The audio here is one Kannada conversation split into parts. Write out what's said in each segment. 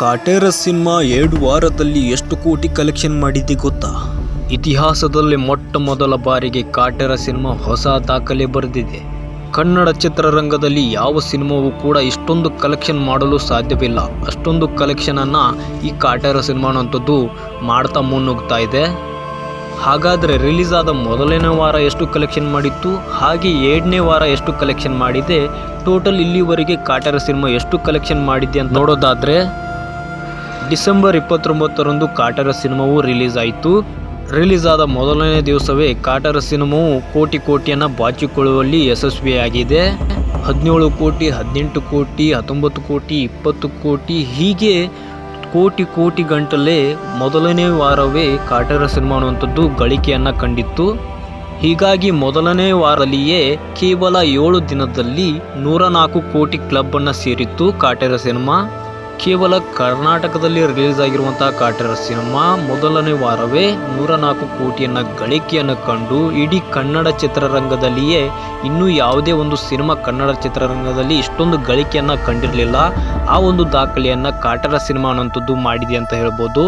ಕಾಟೇರ ಸಿನಿಮಾ ಎರಡು ವಾರದಲ್ಲಿ ಎಷ್ಟು ಕೋಟಿ ಕಲೆಕ್ಷನ್ ಮಾಡಿದೆ ಗೊತ್ತಾ? ಇತಿಹಾಸದಲ್ಲಿ ಮೊಟ್ಟ ಮೊದಲ ಬಾರಿಗೆ ಕಾಟೇರ ಸಿನಿಮಾ ಹೊಸ ದಾಖಲೆ ಬರೆದಿದೆ. ಕನ್ನಡ ಚಿತ್ರರಂಗದಲ್ಲಿ ಯಾವ ಸಿನಿಮಾವೂ ಕೂಡ ಇಷ್ಟೊಂದು ಕಲೆಕ್ಷನ್ ಮಾಡಲು ಸಾಧ್ಯವಿಲ್ಲ. ಅಷ್ಟೊಂದು ಕಲೆಕ್ಷನನ್ನು ಈ ಕಾಟೇರ ಸಿನಿಮಾನಂಥದ್ದು ಮಾಡ್ತಾ ಮುನ್ನುಗ್ತಾ ಇದೆ. ಹಾಗಾದರೆ ರಿಲೀಸ್ ಆದ ಮೊದಲನೇ ವಾರ ಎಷ್ಟು ಕಲೆಕ್ಷನ್ ಮಾಡಿತ್ತು? ಹಾಗೆ ಎರಡನೇ ವಾರ ಎಷ್ಟು ಕಲೆಕ್ಷನ್ ಮಾಡಿದೆ? ಟೋಟಲ್ ಇಲ್ಲಿವರೆಗೆ ಕಾಟರ ಸಿನಿಮಾ ಎಷ್ಟು ಕಲೆಕ್ಷನ್ ಮಾಡಿದೆ ಅಂತ ನೋಡೋದಾದರೆ ಡಿಸೆಂಬರ್ ಇಪ್ಪತ್ತೊಂಬತ್ತರಂದು ಕಾಟರ ಸಿನಿಮಾವು ರಿಲೀಸ್ ಆಯಿತು. ರಿಲೀಸ್ ಆದ ಮೊದಲನೇ ದಿವಸವೇ ಕಾಟರ ಸಿನಿಮಾವು ಕೋಟಿ ಕೋಟಿಯನ್ನು ಬಾಚಿಕೊಳ್ಳುವಲ್ಲಿ ಯಶಸ್ವಿಯಾಗಿದೆ. ಹದಿನೇಳು ಕೋಟಿ, ಹದಿನೆಂಟು ಕೋಟಿ, ಹತ್ತೊಂಬತ್ತು ಕೋಟಿ, ಇಪ್ಪತ್ತು ಕೋಟಿ, ಹೀಗೆ ಕೋಟಿ ಕೋಟಿ ಗಂಟಲೇ ಮೊದಲನೇ ವಾರವೇ ಕಾಟರ ಸಿನಿಮಾ ಅನ್ನುವಂಥದ್ದು ಗಳಿಕೆಯನ್ನು ಕಂಡಿತ್ತು. ಹೀಗಾಗಿ ಮೊದಲನೇ ವಾರದಲ್ಲಿಯೇ ಕೇವಲ ಏಳು ದಿನದಲ್ಲಿ ನೂರ ನಾಲ್ಕು ಕೋಟಿ ಕ್ಲಬ್ಬನ್ನು ಸೇರಿತ್ತು ಕಾಟೇರ ಸಿನಿಮಾ. ಕೇವಲ ಕರ್ನಾಟಕದಲ್ಲಿ ರಿಲೀಸ್ ಆಗಿರುವಂತಹ ಕಾಟರ ಸಿನಿಮಾ ಮೊದಲನೇ ವಾರವೇ ನೂರ ನಾಲ್ಕು ಕೋಟಿಯನ್ನು ಗಳಿಕೆಯನ್ನು ಕಂಡು ಇಡೀ ಕನ್ನಡ ಚಿತ್ರರಂಗದಲ್ಲಿಯೇ ಇನ್ನೂ ಯಾವುದೇ ಒಂದು ಸಿನಿಮಾ ಕನ್ನಡ ಚಿತ್ರರಂಗದಲ್ಲಿ ಇಷ್ಟೊಂದು ಗಳಿಕೆಯನ್ನು ಕಂಡಿರಲಿಲ್ಲ. ಆ ಒಂದು ದಾಖಲೆಯನ್ನು ಕಾಟರ ಸಿನಿಮಾ ಅನ್ನೋಂಥದ್ದು ಮಾಡಿದೆ ಅಂತ ಹೇಳ್ಬೋದು.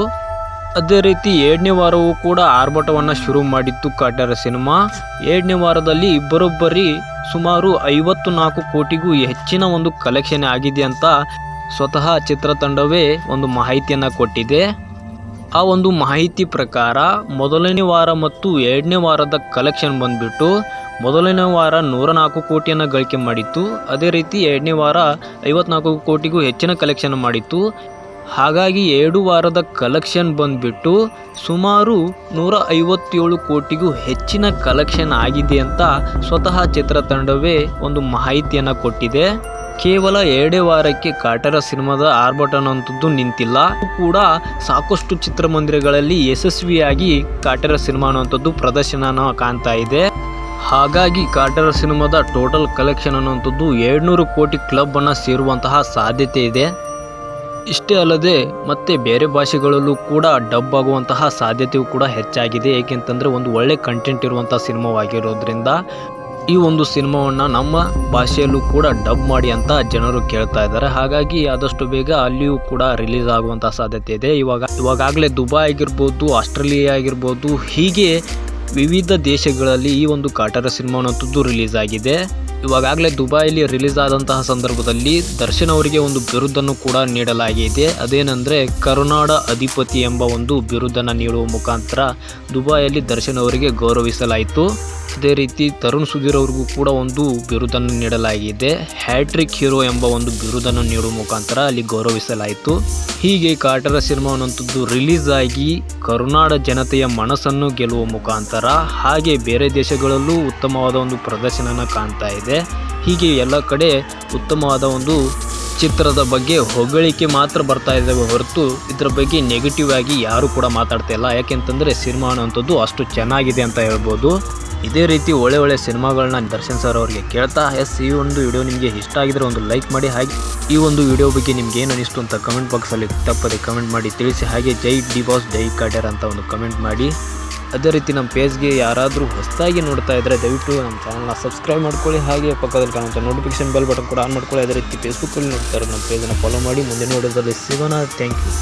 ಅದೇ ರೀತಿ ಎರಡನೇ ವಾರವೂ ಕೂಡ ಆರ್ಭಟವನ್ನು ಶುರು ಮಾಡಿತ್ತು ಕಾಟರ ಸಿನಿಮಾ. ಎರಡನೇ ವಾರದಲ್ಲಿ ಇಬ್ಬರೊಬ್ಬರಿ ಸುಮಾರು ಐವತ್ತು ನಾಲ್ಕು ಕೋಟಿಗೂ ಹೆಚ್ಚಿನ ಒಂದು ಕಲೆಕ್ಷನ್ ಆಗಿದೆ ಅಂತ ಸ್ವತಃ ಚಿತ್ರತಂಡವೇ ಒಂದು ಮಾಹಿತಿಯನ್ನು ಕೊಟ್ಟಿದೆ. ಆ ಒಂದು ಮಾಹಿತಿ ಪ್ರಕಾರ ಮೊದಲನೇ ವಾರ ಮತ್ತು ಎರಡನೇ ವಾರದ ಕಲೆಕ್ಷನ್ ಬಂದುಬಿಟ್ಟು ಮೊದಲನೇ ವಾರ ನೂರ ನಾಲ್ಕು ಕೋಟಿಯನ್ನು ಗಳಿಕೆ ಮಾಡಿತ್ತು. ಅದೇ ರೀತಿ ಎರಡನೇ ವಾರ ಐವತ್ನಾಲ್ಕು ಕೋಟಿಗೂ ಹೆಚ್ಚಿನ ಕಲೆಕ್ಷನ್ ಮಾಡಿತ್ತು. ಹಾಗಾಗಿ ಎರಡು ವಾರದ ಕಲೆಕ್ಷನ್ ಬಂದ್ಬಿಟ್ಟು ಸುಮಾರು ನೂರ ಐವತ್ತೇಳು ಕೋಟಿಗೂ ಹೆಚ್ಚಿನ ಕಲೆಕ್ಷನ್ ಆಗಿದೆ ಅಂತ ಸ್ವತಃ ಚಿತ್ರತಂಡವೇ ಒಂದು ಮಾಹಿತಿಯನ್ನು ಕೊಟ್ಟಿದೆ. ಕೇವಲ ಎರಡೇ ವಾರಕ್ಕೆ ಕಾಟರ ಸಿನಿಮಾದ ಅನ್ನುವಂಥದ್ದು ನಿಂತಿಲ್ಲ. ಕೂಡ ಸಾಕಷ್ಟು ಚಿತ್ರಮಂದಿರಗಳಲ್ಲಿ ಯಶಸ್ವಿಯಾಗಿ ಕಾಟರ ಸಿನಿಮಾ ಅನ್ನುವಂಥದ್ದು ಪ್ರದರ್ಶನ ಕಾಣ್ತಾ ಇದೆ. ಹಾಗಾಗಿ ಕಾಟರ ಸಿನಿಮಾದ ಟೋಟಲ್ ಕಲೆಕ್ಷನ್ ಅನ್ನುವಂಥದ್ದು ಏಳ್ನೂರು ಕೋಟಿ ಕ್ಲಬ್ ಅನ್ನು ಸೇರುವಂತಹ ಸಾಧ್ಯತೆ ಇದೆ. ಇಷ್ಟೇ ಅಲ್ಲದೆ ಮತ್ತೆ ಬೇರೆ ಭಾಷೆಗಳಲ್ಲೂ ಕೂಡ ಡಬ್ ಆಗುವಂತಹ ಸಾಧ್ಯತೆಯೂ ಕೂಡ ಹೆಚ್ಚಾಗಿದೆ. ಏಕೆಂತಂದರೆ ಒಂದು ಒಳ್ಳೆ ಕಂಟೆಂಟ್ ಇರುವಂಥ ಸಿನಿಮಾವಾಗಿರೋದ್ರಿಂದ ಈ ಒಂದು ಸಿನಿಮಾವನ್ನು ನಮ್ಮ ಭಾಷೆಯಲ್ಲೂ ಕೂಡ ಡಬ್ ಮಾಡಿ ಅಂತ ಜನರು ಕೇಳ್ತಾ ಇದ್ದಾರೆ. ಹಾಗಾಗಿ ಆದಷ್ಟು ಬೇಗ ಅಲ್ಲಿಯೂ ಕೂಡ ರಿಲೀಸ್ ಆಗುವಂತಹ ಸಾಧ್ಯತೆ ಇದೆ. ಇವಾಗ, ಇವಾಗಾಗಲೇ ದುಬೈ ಆಗಿರ್ಬೋದು, ಆಸ್ಟ್ರೇಲಿಯಾ ಆಗಿರ್ಬೋದು, ಹೀಗೆ ವಿವಿಧ ದೇಶಗಳಲ್ಲಿ ಈ ಒಂದು ಕಾಟರ ಸಿನಿಮಾ ಅನ್ನೋಂಥದ್ದು ರಿಲೀಸ್ ಆಗಿದೆ. ಇವಾಗಲೇ ದುಬೈಲಿ ರಿಲೀಸ್ ಆದಂತಹ ಸಂದರ್ಭದಲ್ಲಿ ದರ್ಶನ್ ಅವರಿಗೆ ಒಂದು ಬಿರುದನ್ನು ಕೂಡ ನೀಡಲಾಗಿದೆ. ಅದೇನೆಂದರೆ ಕರುನಾಡ ಅಧಿಪತಿ ಎಂಬ ಒಂದು ಬಿರುದನ್ನು ನೀಡುವ ಮುಖಾಂತರ ದುಬೈಯಲ್ಲಿ ದರ್ಶನ್ ಅವರಿಗೆ ಗೌರವಿಸಲಾಯಿತು. ಅದೇ ರೀತಿ ತರುಣ್ ಸುಧೀರ್ ಅವ್ರಿಗೂ ಕೂಡ ಒಂದು ಬಿರುದನ್ನು ನೀಡಲಾಗಿದೆ. ಹ್ಯಾಟ್ರಿಕ್ ಹೀರೋ ಎಂಬ ಒಂದು ಬಿರುದನ್ನು ನೀಡುವ ಮುಖಾಂತರ ಅಲ್ಲಿ ಗೌರವಿಸಲಾಯಿತು. ಹೀಗೆ ಕಾಟರ ಸಿನಿಮಾ ಅನ್ನುವಂಥದ್ದು ರಿಲೀಸ್ ಆಗಿ ಕರುನಾಡ ಜನತೆಯ ಮನಸ್ಸನ್ನು ಗೆಲ್ಲುವ ಮುಖಾಂತರ ಹಾಗೆ ಬೇರೆ ದೇಶಗಳಲ್ಲೂ ಉತ್ತಮವಾದ ಒಂದು ಪ್ರದರ್ಶನನ ಕಾಣ್ತಾ ಇದೆ. ಹೀಗೆ ಎಲ್ಲ ಕಡೆ ಉತ್ತಮವಾದ ಒಂದು ಚಿತ್ರದ ಬಗ್ಗೆ ಹೊಗಳಿಕೆ ಮಾತ್ರ ಬರ್ತಾ ಇದ್ದಾವೆ ಹೊರತು ಇದರ ಬಗ್ಗೆ ನೆಗೆಟಿವ್ ಆಗಿ ಯಾರು ಕೂಡ ಮಾತಾಡ್ತಾ ಇಲ್ಲ. ಯಾಕೆಂತಂದರೆ ಸಿನಿಮಾ ಅನ್ನೋಂಥದ್ದು ಅಷ್ಟು ಚೆನ್ನಾಗಿದೆ ಅಂತ ಹೇಳ್ಬೋದು. ಇದೇ ರೀತಿ ಒಳ್ಳೆ ಒಳ್ಳೆ ಸಿನಿಮಾಗಳನ್ನ ದರ್ಶನ್ ಸರ್ ಅವರಿಗೆ ಕೇಳ್ತಾ, ಎಸ್, ಈ ಒಂದು ವಿಡಿಯೋ ನಿಮಗೆ ಇಷ್ಟ ಆಗಿದ್ರೆ ಒಂದು ಲೈಕ್ ಮಾಡಿ, ಹಾಗೆ ಈ ಒಂದು ವಿಡಿಯೋ ಬಗ್ಗೆ ನಿಮ್ಗೆ ಏನು ಅನಿಸ್ತು ಅಂತ ಕಮೆಂಟ್ ಬಾಕ್ಸಲ್ಲಿ ತಪ್ಪದೆ ಕಮೆಂಟ್ ಮಾಡಿ ತಿಳಿಸಿ, ಹಾಗೆ ಜೈ ಡಿ ಬಾಸ್, ಜೈ ಕಾಟರ್ ಅಂತ ಒಂದು ಕಮೆಂಟ್ ಮಾಡಿ. ಅದೇ ರೀತಿ ನಮ್ಮ ಪೇಜ್ಗೆ ಯಾರಾದರೂ ಹೊಸದಾಗಿ ನೋಡ್ತಾ ಇದ್ದರೆ ದಯವಿಟ್ಟು ನಮ್ಮ ಚಾನಲ್ನ ಸಬ್ಸ್ಕ್ರೈಬ್ ಮಾಡ್ಕೊಳ್ಳಿ. ಹಾಗೆ ಪಕ್ಕದಲ್ಲಿ ಕಾಣುವಂಥ ನೋಟಿಫಿಕೇಶನ್ ಬೆಲ್ ಬಟನ್ ಕೂಡ ಆನ್ ಮಾಡ್ಕೊಳ್ಳಿ. ಅದೇ ರೀತಿ ಫೇಸ್ಬುಕ್ಕಲ್ಲಿ ನೋಡ್ತಾರೆ ನಮ್ಮ ಪೇಜನ್ನು ಫಾಲೋ ಮಾಡಿ. ಮುಂದೆ ನೋಡೋದ್ರಲ್ಲಿ ಸಿಗೋಣ. Thank you